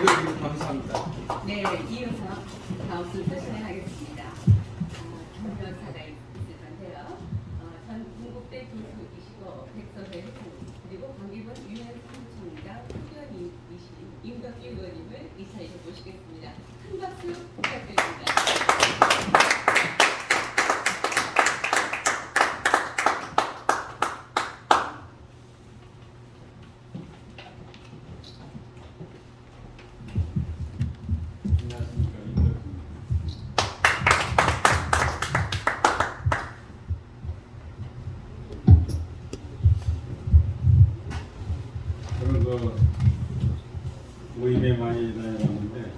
이거 감사합니다. 네, 이어서 다음 순서 진행하겠습니다. 어, 부탁드립니다. 안녕하십니까 임덕입니다. 저는 그 모임에 많이 다녀왔는데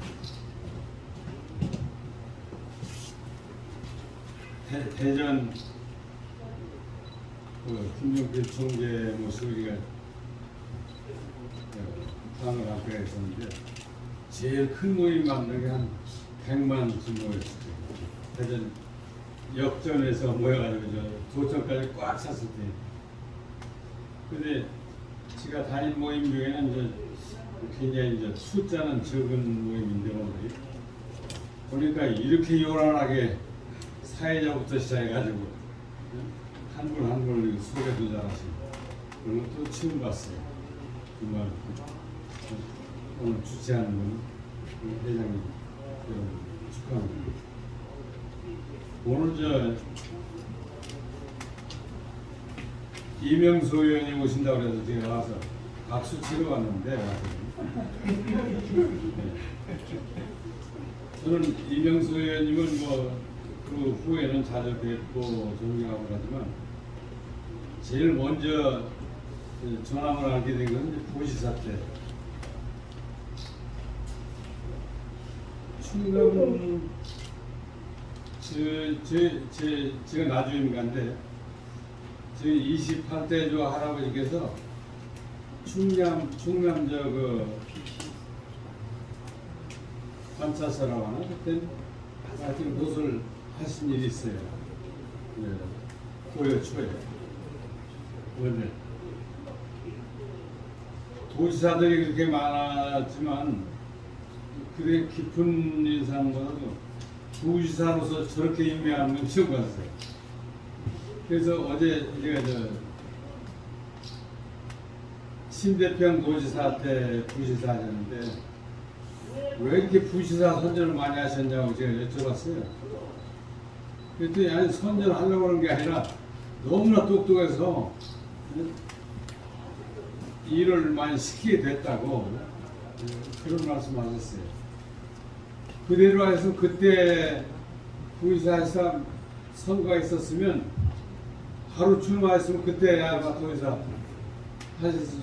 대, 대전 그 김종필 총재 모습을 우리가 방을 앞에 했었는데 제일 큰 모임 만든 게한 100만 규모였어요. 대전 역전에서 모여가지고 저 도청까지 꽉 찼을 때. 근데 제가 다닌 모임 중에는 이제 굉장히 이제 숫자는 적은 모임인데 보니까 이렇게 요란하게 사회자부터 시작해가지고 한 분 한분 소개도 잘하시고 그런 것도 처음 봤어요. 정말 오늘 주최하는 분 회장님 여러분 축하합니다. 오늘 저 이명수 의원이 오신다고 그래서 제가 와서 박수 치러 왔는데. 네. 저는 이명수 의원님은 뭐 그 후에는 자주 뵙고 존경하고 하지만 제일 먼저 그 전함을 알게 된 이제 보시사 때. 충남 저, 제, 제, 제가 나주임가인데 저 28대 조 할아버지께서 충남 충남 저그 관찰사라고 하나? 그때 하여튼 노설 하신 일이 있어요. 네. 고려 초에 원래 도지사들이 그렇게 많았지만 그래 깊은 인상보다도 도지사로서 저렇게 인명하는 건 처음 봤어요. 그래서 어제 제가 저 신대평 도지사 때 부시사 하셨는데 왜 이렇게 부시사 선전을 많이 하셨냐고 제가 여쭤봤어요. 그랬더니 아니 선전을 하려고 하는 게 아니라 너무나 똑똑해서 일을 많이 시키게 됐다고 그런 말씀 하셨어요. 그대로 해서 그때 부의사에서 선거가 있었으면 하루 출마했으면 그때 아마 도의사 하셨을, 수-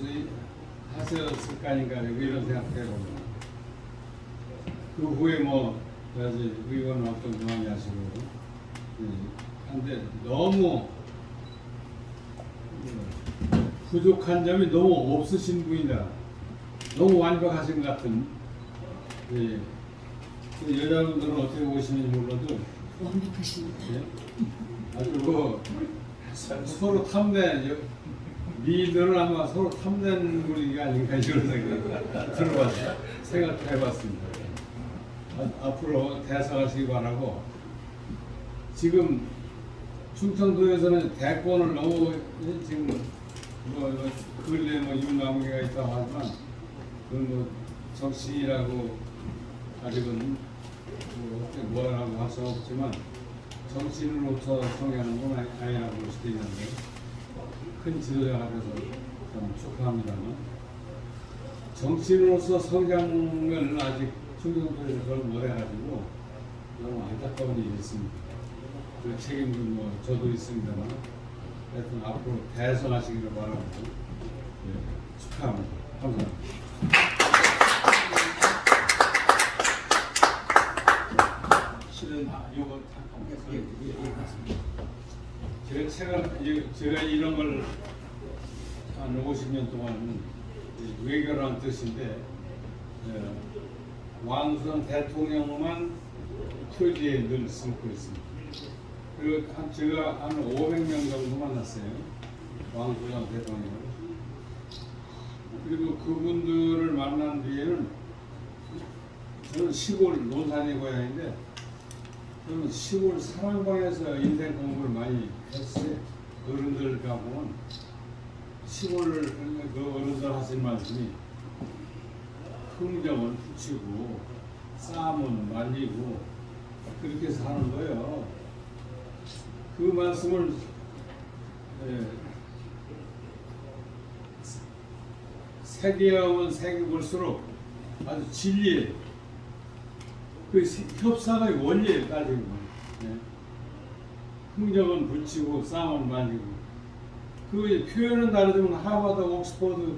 하셨을 거 아닌가 이런 생각해봅니다. 그 후에 뭐 여기 의원 활동 그만이 하시고 예, 한데 너무 부족한 점이 너무 없으신 분이다. 너무 완벽하신 것 같은. 예. 그 여자분들은 어떻게 보시는지 몰라도 완벽하십니다. 예? 아주 그 서- 서로 탐내 미인들은 아마 서로 탐내는 분위기가 아닌가 이런 생각 들어봤어요. 생각해봤습니다. 아, 앞으로 대사하시기 바라고 지금 충청도에서는 대권을 너무 지금 뭐, 뭐 근래 뭐 윤남기가 있다고 하지만 그건 뭐 정치라고 아직은 뭐 어떻게 뭐라고 할 수 없지만 정치인으로서 성향은 건 아니- 아니라고 볼 수도 있는데 큰 지도자가 돼서 좀 축하합니다만 정치인으로서 성장을 아직 충청도에서 그걸 못해가지고 너무 안타까운 일이 있습니다. 그 책임도 뭐 저도 있습니다만 하여튼 앞으로 대선하시기를 바라고 예, 축하합니다. 감사합니다. 실은 아, 요거 잠깐 예, 예, 예, 맞습니다. 제가 제가 이- 제가 이런 걸 한 50년 동안 이 외교라는 뜻인데 예, 왕선 대통령만 표지에 늘 쓰고 있습니다. 그리고 한 제가 한 500명 정도 만났어요. 왕수장 대통령을. 그리고 그분들을 만난 뒤에는 저는 시골 논산의 고향인데 저는 시골 사랑방에서 인생 공부를 많이 했어요. 어른들 가보면 시골 그 어른들 하신 말씀이 흥정은 붙이고 싸움은 말리고 그렇게 사는 거예요. 그 말씀을 예, 세계하면 세계 볼수록 아주 진리예요. 그 시- 협상의 원리에 따지고 예. 흥정은 붙이고 싸움은 말리고 그 표현은 다르지만 하버드, 옥스퍼드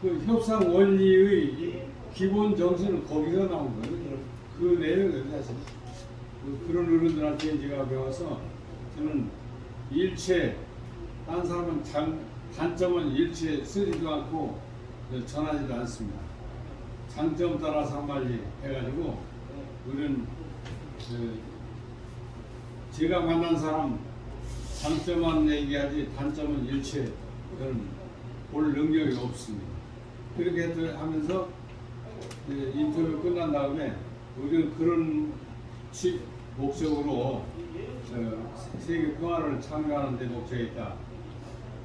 그 협상 원리의 이 기본 정신은 거기서 나온 거예요. 그 내용을 사실 그- 그런 어른들한테 제가 배워서 저는 일체 딴 사람은 장, 단점은 일체 쓰지도 않고 전하지도 않습니다. 장점 따라서 한 마디 해가지고 우리는 그 제가 만난 사람 장점만 얘기하지 단점은 일체 저는 볼 능력이 없습니다. 그렇게 하면서 인터뷰 끝난 다음에 우리는 그런 치 목적으로 어, 세계 평화를 참여하는 데 목적이 있다.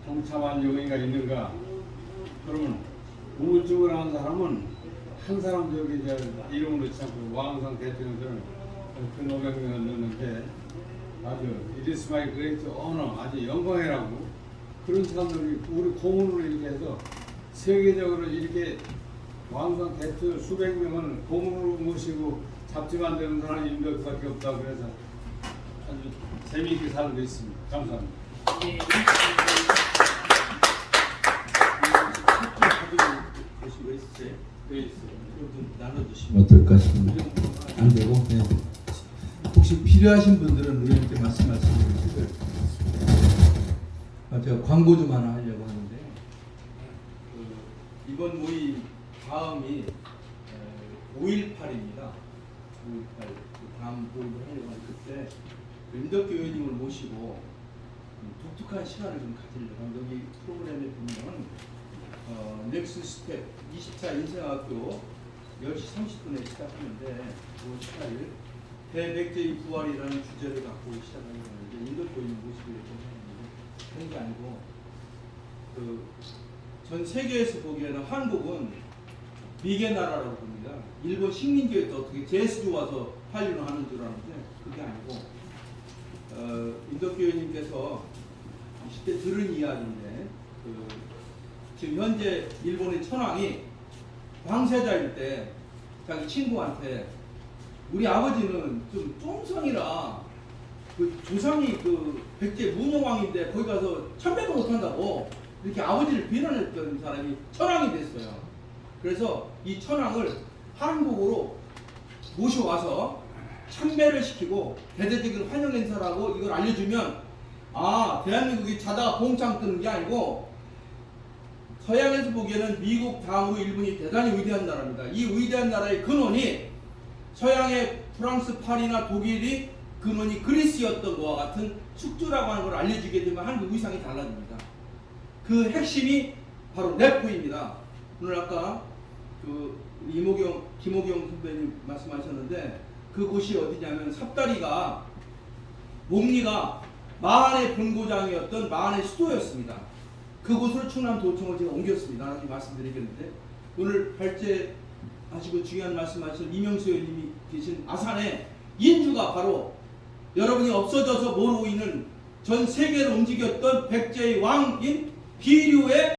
동참한 용의가 있는가? 그러면 우울증을 하는 사람은 한 사람 저기 저 이름을 넣지 않고 왕상 대통령들은 그 노병명을 넣는데 아주 it is my great honor 아주 영광이라고 그런 사람들이 우리 공문으로 이렇게 해서 세계적으로 이렇게 왕상 대통령 수백 명을 공문으로 모시고 잡지 만드는 사람이 인도밖에 없다 그래서 아주 재미있게 살고 있습니다. 감사합니다. 네. 보시고 있으세요? 네, 있어요. 좀 나눠주시면 어떨까 싶은데 안 되고 네. 혹시 필요하신 분들은 의원님께 말씀하시면 되고요. 아, 제가 광고 좀 하나 하려고 하는데 그 이번 모임 다음이 5.18입니다. 5.18그 다음 모임을 하려고 하는 그때 그 임덕기 의원님을 모시고 음, 독특한 시간을 좀 가지려고. 여기 프로그램에 보면 어, 넥스 스텝 24 인생학교 10시 30분에 시작하는데 5월 18일 대백제의 부활이라는 주제를 갖고 시작하는 건데 임덕기 의원님 모시고 이렇게 그런 게 아니고 그 전 세계에서 보기에는 한국은 미개 나라라고 봅니다. 일본 식민지에 또 어떻게 제수 와서 한류를 하는 줄 아는데 그게 아니고 어, 임덕기 의원님께서 20대 들은 이야기인데 그 지금 현재 일본의 천황이 황세자일 때 자기 친구한테 우리 아버지는 좀 쫑성이라 그 조상이 그 백제 문영왕인데 거기 가서 천배도 못한다고 이렇게 아버지를 비난했던 사람이 천황이 됐어요. 그래서 이 천황을 한국으로 모셔와서 참배를 시키고 대대적인 환영 행사라고 이걸 알려주면 아 대한민국이 자다가 봉창 뜨는 게 아니고 서양에서 보기에는 미국 다음으로 일본이 대단히 위대한 나라입니다. 이 위대한 나라의 근원이 서양의 프랑스, 파리나 독일이 근원이 그리스였던 것과 같은 숙주라고 하는 걸 알려주게 되면 한국 위상이 달라집니다. 그 핵심이 바로 래프입니다. 오늘 아까 그 이모경, 김호경 선배님 말씀하셨는데 그곳이 어디냐면 삽다리가 몽리가 마한의 본고장이었던 마한의 수도였습니다. 그곳으로 충남도청을 제가 옮겼습니다. 나중에 말씀드리겠는데 오늘 발제하시고 중요한 말씀하신 이명수 의원님이 계신 아산에 인주가 바로 여러분이 없어져서 모르고 있는 전 세계를 움직였던 백제의 왕인 비류의